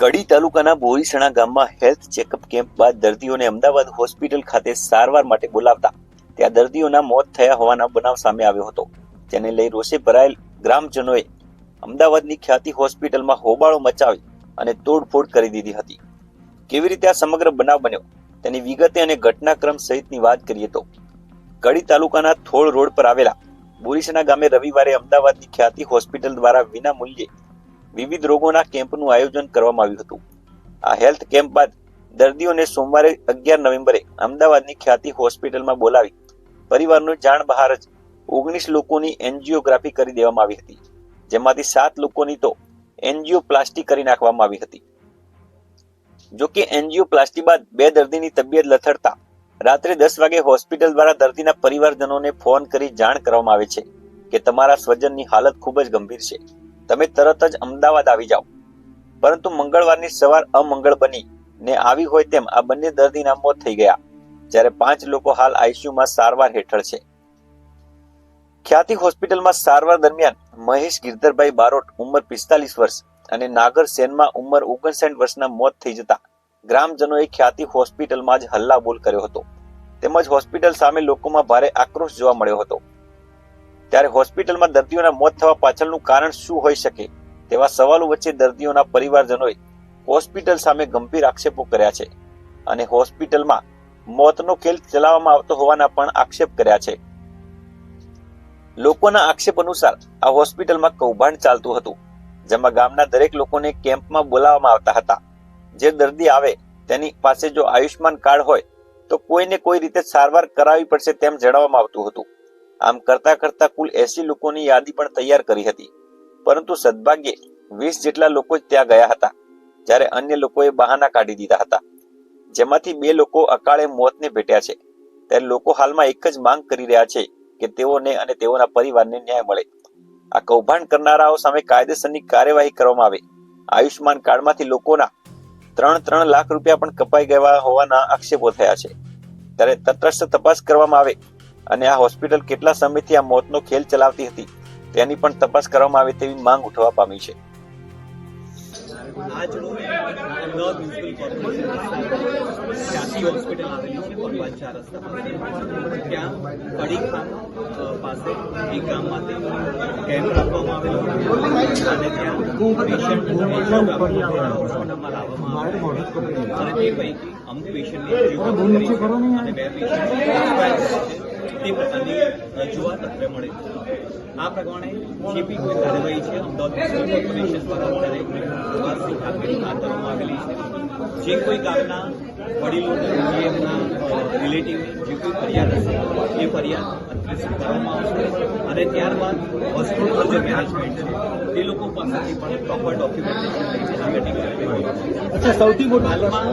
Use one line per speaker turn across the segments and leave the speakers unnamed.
કડી તાલુકાના બોરીસણા ગામમાં health checkup camp બાદ દર્દીઓને અમદાવાદ હોસ્પિટલ ખાતે સારવાર માટે બોલાવતા ત્યાં દર્દીઓના મોત થયા હોવાના બનાવ સામે આવ્યો હતો. જેને લઈ રોષે ભરાયેલ ગ્રામજનોએ અમદાવાદની ખ્યાતિ હોસ્પિટલમાં હોબાળો મચાવી અને તોડફોડ કરી દીધી હતી. કેવી રીતે આ સમગ્ર બનાવ બન્યો તેની વિગતે અને ઘટનાક્રમ સહિતની વાત કરીએ તો કડી તાલુકાના થોળ રોડ પર આવેલા બોરીસણા ગામે રવિવારે અમદાવાદની ખ્યાતિ હોસ્પિટલ દ્વારા વિના મૂલ્યે વિવિધ રોગોના કેમ્પનું આયોજન કરવામાં આવ્યું હતું. આ હેલ્થ કેમ્પ બાદ દર્દીઓને સોમવારે અગિયાર નવેમ્બરે અમદાવાદની ખ્યાતિ હોસ્પિટલમાં બોલાવી પરિવારનું જાણ બહાર જ ઓગણીસ લોકોની એન્જિયોગ્રાફી કરી દેવામાં આવી હતી. જેમાંથી સાત લોકોની તો એન્જિયોપ્લાસ્ટી કરી નાખવામાં આવી હતી. જો કે એન્જિયોપ્લાસ્ટી બાદ બે દર્દીની તબિયત લથડતા રાત્રે દસ વાગે હોસ્પિટલ દ્વારા દર્દીના પરિવારજનોને ફોન કરી જાણ કરવામાં આવે છે કે તમારા સ્વજનની હાલત ખૂબ જ ગંભીર છે. તમે તરત જ અમદાવાદ આવી જાઓ. પરંતુ મંગળવારની સવાર અમંગળ બની ને આવી હોય તેમ આ બંને દર્દીના મોત થઈ ગયા, જ્યારે પાંચ લોકો હાલ આઈસીયુમાં સારવાર હેઠળ છે. ખ્યાતિ હોસ્પિટલમાં સારવાર દરમિયાન મહેશ ગિરધરભાઈ બારોટ ઉંમર પિસ્તાલીસ વર્ષ અને નાગર સેનમાં ઉંમર ઓગણસાઠ વર્ષના મોત થઈ જતા ગ્રામજનોએ ખ્યાતિ હોસ્પિટલમાં જ હલ્લાબોલ કર્યો હતો. તેમજ હોસ્પિટલ સામે લોકોમાં ભારે આક્રોશ જોવા મળ્યો હતો. ત્યારે હોસ્પિટલમાં દર્દીઓના મોત થવા પાછળનું કારણ શું હોઈ શકે તેવા સવાલો વચ્ચે દર્દીઓના પરિવારજનોએ હોસ્પિટલ સામે ગંભીર આક્ષેપો કર્યા છે અને હોસ્પિટલમાં મોતનો ખેલ ચલાવવામાં આવતો હોવાના પણ આક્ષેપ કર્યા છે. લોકોના આક્ષેપ અનુસાર આ હોસ્પિટલમાં કૌભાંડ ચાલતું હતું, જેમાં ગામના દરેક લોકોને કેમ્પમાં બોલાવવામાં આવતા હતા. જે દર્દી આવે તેની પાસે જો આયુષ્માન કાર્ડ હોય તો કોઈને કોઈ રીતે સારવાર કરાવવી પડશે તેમ જણાવવામાં આવતું હતું. આમ કરતા કરતા કુલ એસી લોકોની યાદી પણ તૈયાર કરી હતી. પરંતુ સદભાગ્યે વીસ જેટલા લોકો જ ત્યાં ગયા હતા, જ્યારે અન્ય લોકોએ બહાના કાઢી દીધા હતા. જેમાંથી બે લોકો અકાળે મોતને ભેટ્યા છે. ત્યારે લોકો હાલમાં એક જ માંગ કરી રહ્યા છે કે તેઓને અને તેઓના પરિવારને ન્યાય મળે. આ કૌભાંડ કરનારાઓ સામે કાયદેસરની કાર્યવાહી કરવામાં આવે. આયુષ્માન કાર્ડમાંથી લોકોના ત્રણ ત્રણ લાખ રૂપિયા પણ કપાઈ ગયા હોવાના આક્ષેપો થયા છે. ત્યારે તટસ્થ તપાસ કરવામાં આવે અને આ હોસ્પિટલ કેટલા સમયથી આ મોતનો ખેલ ચલાવતી હતી, તેની પણ તપાસ કરવામાં આવે તેવી માંગ ઉઠવા પામી છે.
અમુક તે પ્રકારની રજૂઆત અત્રે મળે. આ પ્રમાણે જે બી કોઈ કાર્યવાહી છે અમદાવાદ કોર્પોરેશન દ્વારા અત્યારે તપાસની કામગીરી હાથ ધરવામાં આવેલી છે. જે કોઈ ગામના વડીલોને જે એમના રિલેટિવ જે કોઈ ફરિયાદ હશે એ ફરિયાદ અત્રે સ્વીકારવામાં આવશે અને ત્યારબાદ હોસ્પિટલ જે મેનેજમેન્ટ છે તે લોકો પાસેથી પણ પ્રોપર ડોક્યુમેન્ટેશન લઈને કાર્યવાહી
અચ્છા સૌથી મોટું
હાલમાં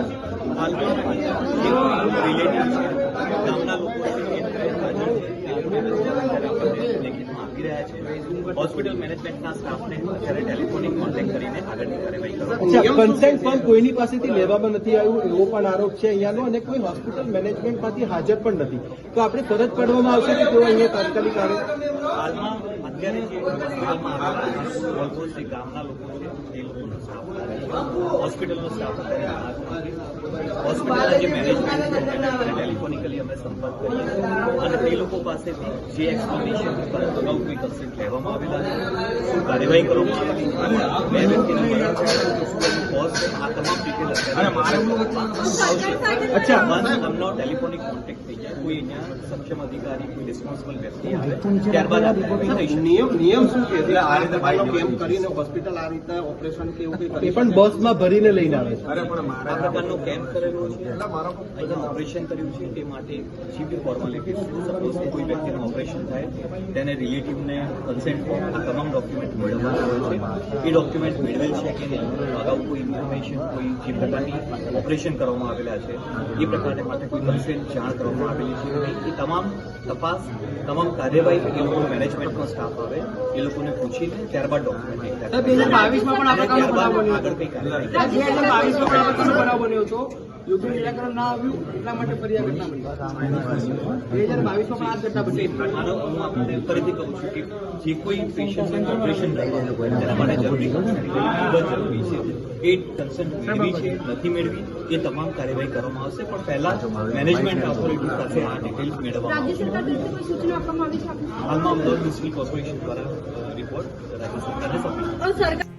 હાલમાં જે રિલેટિવ છે ગામના લોકો છે હોસ્પિટલ મેનેજમેન્ટના સ્ટાફને અત્યારે ટેલિફોનિક કોન્ટેક્ટ કરીને આગળની કાર્યવાહી
કન્સેન્ટ પણ કોઈની પાસેથી લેવામાં નથી આવ્યું એવો પણ આરોપ છે અહીંયાનો અને કોઈ હોસ્પિટલ મેનેજમેન્ટમાંથી હાજર પણ નથી. તો આપણે ફરજ પાડવામાં આવશે કે તેઓ અહીંયા તાત્કાલિક આવે?
હાલમાં અત્યારે જે હોસ્પિટલમાં આવેલા ઓલમોસ્ટ ગામના લોકો છે તે લોકોનો સ્ટાફ હોસ્પિટલનો સ્ટાફ હોસ્પિટલના જે મેનેજમેન્ટ ટેલિફોનિકલી અમે સંપર્ક કરીએ અને તે લોકો પાસેથી જે એક્સપ્લેનેશન અગાઉ કોઈ કન્સેન્ટ લેવામાં આવેલા છે શું કાર્યવાહી કરવામાં આવેલી બે વ્યક્તિને મરણ થયા છે શું એનું કોઝ છે? આ તમામ ડિટેલ
અચ્છા.
અમનો ટેલિફોનિક કોન્ટેક્ટ થઈ જાય કોઈ અહીંયા સક્ષમ અધિકારી કોઈ રિસ્પોન્સિબલ વ્યક્તિ આવે ત્યારબાદ
નિયમ નિયમ શું એટલે આ રીતે ભાઈનો કેમ્પ કરીને હોસ્પિટલ આ રીતે ઓપરેશન કે એવું કંઈ કરી
પણ બસમાં ભરીને લઈને આવે છે.
અરે પણ
આ
મારા
પ્રકારનો કેમ્પ કરેલો છે અહીંયા ઓપરેશન કર્યું છે તે માટે જે બી ફોર્માલિટીઝ સપોઝ કોઈ વ્યક્તિનું ઓપરેશન થાય તેને રિલેટિવને કન્સેન્ટ ફોર્મ આ તમામ ડોક્યુમેન્ટ મેળવવાના હોય છે. એ ડોક્યુમેન્ટ મેળવેલ છે કે નહીં અગાઉ કોઈ ઇન્ફોર્મેશન કોઈ જે પ્રકારની ઓપરેશન કરવામાં આવેલા છે એ પ્રકારને માટે કોઈ કન્સેન્ટ જાણ કરવામાં આવેલી છે. કે નહીં એ તમામ તપાસ તમામ કાર્યવાહી એ લોકો મેનેજમેન્ટનો સ્ટાફ આવે એ લોકોને પૂછીને ત્યારબાદ ડોક્યુમેન્ટ
સાહેબ, 2022 માં પણ આ પ્રકારનો બનાવ બન્યો હતો.
આગળ કઈ કાર્યવાહી
બાવીસમાં પણ આ બનાવ બન્યો હતો યોગ્ય નિરાકરણ ના આવ્યું એટલા માટે ફરી આ ઘટના બની બે હજાર બાવીસમાં પણ આ ઘટના બની.
આનો હું આપણે ફરીથી કહું છું કે જે કોઈ પેશન્ટને ઓપરેશન તેના માટે જરૂરી ખૂબ જ જરૂરી છે. એ કન્સન્ટ મેળવી છે નથી મેળવી એ તમામ કાર્યવાહી કરવામાં આવશે. પણ પહેલા મેનેજમેન્ટ ઓથોરિટી પાસે આ ડિટેલ્સ મેળવવામાં? હાલમાં અમદાવાદ મ્યુનિસિપલ કોર્પોરેશન દ્વારા રિપોર્ટ રાજ્ય સરકારને સબમિટ